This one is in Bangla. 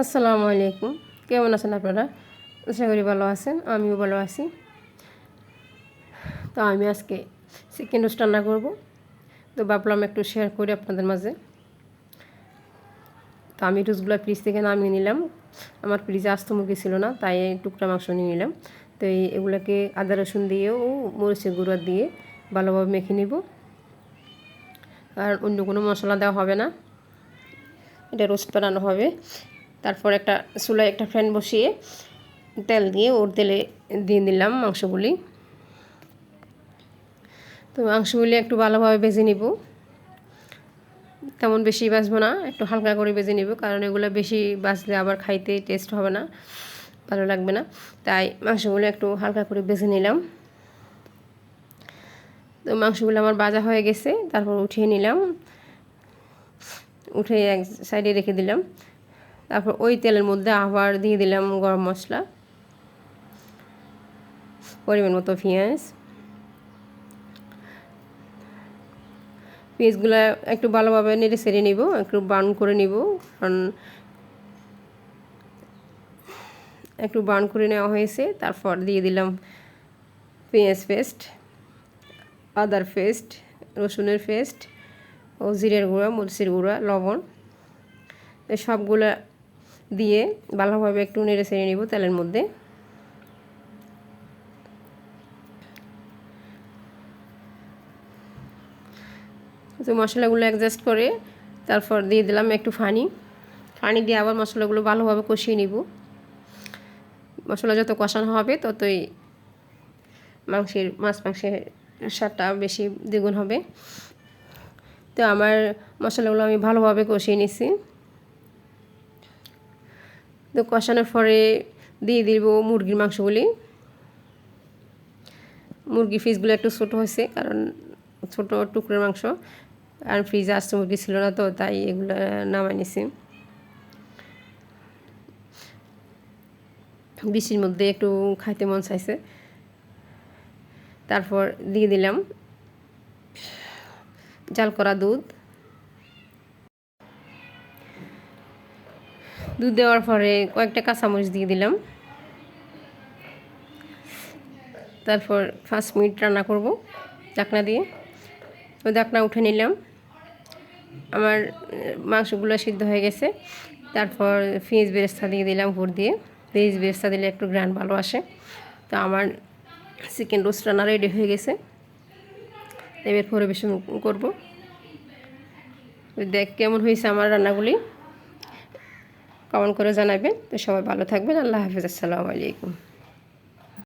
আসসালামু আলাইকুম। কেমন আছেন আপনারা? আশা করি ভালো আছেন, আমিও ভালো আছি। তো আমি আজকে চিকেন রোস্ট রান্না করব। তো ভাবলাম একটু শেয়ার করি আপনাদের মাঝে। তো আমি রোস্টগুলো ফ্রিজ থেকে নামিয়ে নিলাম। আমার ফ্রিজে আস্ত মুরগি ছিল না, তাই টুকরা মাংস নিয়ে নিলাম। তো এগুলোকে আদা, রসুন দিয়ে ও মরিচের গুঁড়া দিয়ে ভালোভাবে মেখে নিব। আর অন্য কোনো মশলা দেওয়া হবে না। এটা রোস্ট বানানো হবে। তারপর একটা চুলায় একটা ফ্যান বসিয়ে তেল দিয়ে ওর তেলে দিয়ে দিলাম মাংসগুলি। তো মাংসগুলি একটু ভালোভাবে ভেজে নিব। তেমন বেশি বাজবো না, একটু হালকা করে বেজে নিব, কারণ এগুলো বেশি বাজলে আবার খাইতে টেস্ট হবে না, ভালো লাগবে না। তাই মাংসগুলো একটু হালকা করে বেজে নিলাম। তো মাংসগুলো আমার বাজা হয়ে গেছে, তারপর উঠিয়ে নিলাম। উঠে এক সাইডে রেখে দিলাম। তারপর ওই তেলের মধ্যে আবার দিয়ে দিলাম গরম মশলা, পরিমাণ মতো পেঁয়াজ। পেঁয়াজগুলো একটু ভালোভাবে নেড়ে সেরে নিব, একটু বার্ন করে নিব, কারণ একটু বার্ন করে নেওয়া হয়েছে। তারপর দিয়ে দিলাম পেঁয়াজ পেস্ট, আদার পেস্ট, রসুনের পেস্ট ও জিরের গুঁড়া, মরিচের গুঁড়া, লবণ। সবগুলো দিয়ে ভালোভাবে একটু নেড়ে ছেড়ে নিব তেলের মধ্যে। তো মশলাগুলো অ্যাডজাস্ট করে তারপর দিয়ে দিলাম একটু ফানি। ফানি দিয়ে আবার মশলাগুলো ভালোভাবে কষিয়ে নিব। মশলা যত কষানো হবে ততই মাংসের, মাছ মাংসের স্বাদটা বেশি দ্বিগুণ হবে। তো আমার মশলাগুলো আমি ভালোভাবে কষিয়ে নিছি। তো কষানোর পরে দিয়ে দিব মুরগির মাংসগুলি। মুরগি ফিসগুলো একটু ছোটো হয়েছে, কারণ ছোটো টুকরোর মাংস। আর ফ্রিজে আসতে মুরগি ছিল না তো, তাই এগুলো নামাই নিছি। বৃষ্টির মধ্যে একটু খাইতে মন চাইছে। তারপর দিয়ে দিলাম। জাল করা দুধ। দুধ দেওয়ার পরে কয়েকটা কাঁচামরিচ দিয়ে দিলাম। তারপর পাঁচ মিনিট রান্না করব ডাকনা দিয়ে। তো ডাকনা উঠে নিলাম। আমার মাংসগুলো সিদ্ধ হয়ে গেছে। তারপর ফিজ বেরেস্তা দিয়ে দিলাম ভোর দিয়ে। ফিজ বেরেস্তা দিলে একটু গ্রান্ড ভালো আসে। তো আমার চিকেন রোস্ট রান্না রেডি হয়ে গেছে। এবার পরিবেশন করব। দেখ, কেমন হয়েছে আমার রান্নাগুলি? কমেন্ট করে জানাবেন। তো সবাই ভালো থাকবেন। আল্লাহ হাফিজ। আসসালামু আলাইকুম।